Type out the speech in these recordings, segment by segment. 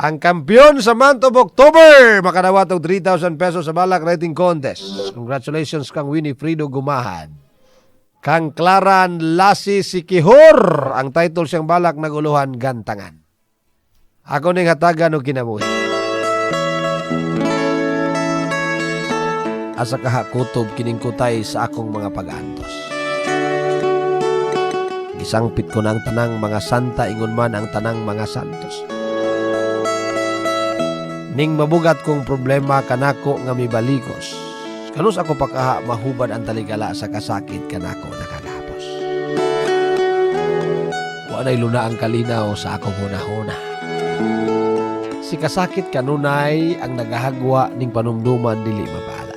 Ang kampiyon sa month of October, makadawat og 3,000 pesos sa balak writing contest. Congratulations kang Winifredo Gumahad. Kang Claran Lasi Sikihor, ang title siyang balak naguluhan gantangan. Ako ning hatagan og kinabuhi. Asa kaha kutob kining kutay sa akong mga pag-antos. Isangpit ko ng tanang mga santa ingon man ang tanang mga santos. Ning mabugat kong problema kanako nga mibalikos. Kanus ako pagkaha mahubad ang taligala sa kasakit kanako nakagapos. Wanay luna ang kalinaw sa akong hunahuna. Si kasakit kanunay ang nagahagwa ning panumduman dili mabala.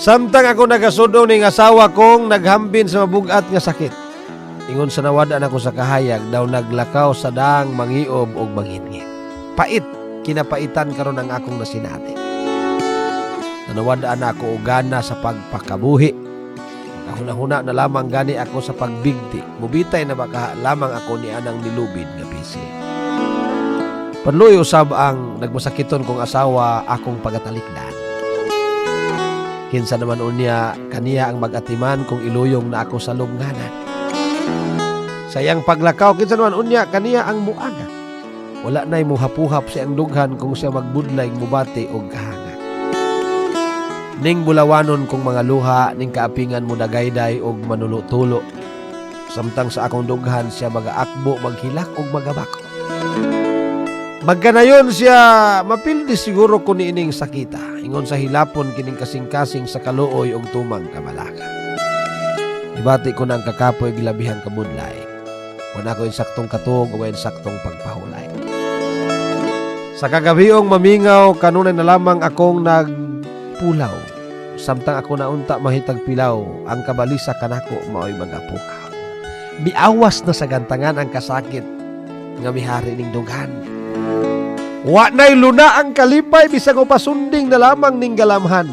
Samtang ako nagasudo ning asawa kong naghambin sa mabugat nga sakit. Ingon sa nawadan ako sa kahayag daw naglakaw sa daang mangiob og mangingit. Pait kinapaitan karon ang akong nasinati. Nanawadaan ako og gana sa pagpakabuhi. Kahuna-huna na lamang gani ako sa pagbigti. Mubitay na baka lamang ako ni anang nilubid nga bisi. Panluy usab ang nagmasakiton kong asawa akong pagatalikdan. Kinsa naman unya kaniya ang magatiman kung iluyong na ako sa lubnganan. Sayang paglakaw kinsa naman unya kaniya ang muaga. Wala na'y muhapuhap sa ang dughan kung siya magbudlay mubati og kahanga. Ning bulawanon kong mga luha ning kaapingan mo dagayday og manulo-tulo. Samtang sa akong dughan siya magaakbo, maghilak og magabako. Magkanayon siya mapildi siguro ko ni ining sakita. Ingon sa hilapon kining kasing-kasing sa kaluoy og tumang kamalaka. Ibati ko na ang kakapoy gilabihang kabudlay. Wala ko insaktong katog o insaktong pagpahulay. Sa kagabihong mamingaw, kanunay na lamang akong nagpulaw. Samtang ako naunta mahitag pilaw, ang kabalisa kanako maoy magapukaw. Biawas na sa gantangan ang kasakit nga mihari ning dughan. Wa na'y luna ang kalipay bisag upasunding na lamang ning galamhan.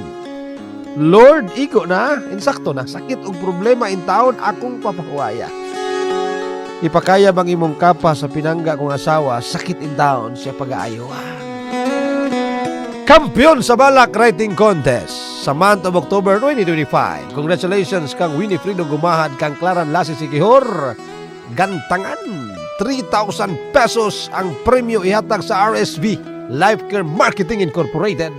Lord, iko na, insakto na, sakit ug problema in taon akong papahuaya. Ipakaya bang imong kapa sa pinangga kong asawa, sakit in taon siya pag-aayowa. Kampiyon sa Balak Writing Contest sa month of October 2025. Congratulations kang Winifredo Gumahad, kang Claran Lasi Sikihor. Gantangan, 3,000 pesos ang premyo ihatag sa RSB, Life Care Marketing Incorporated.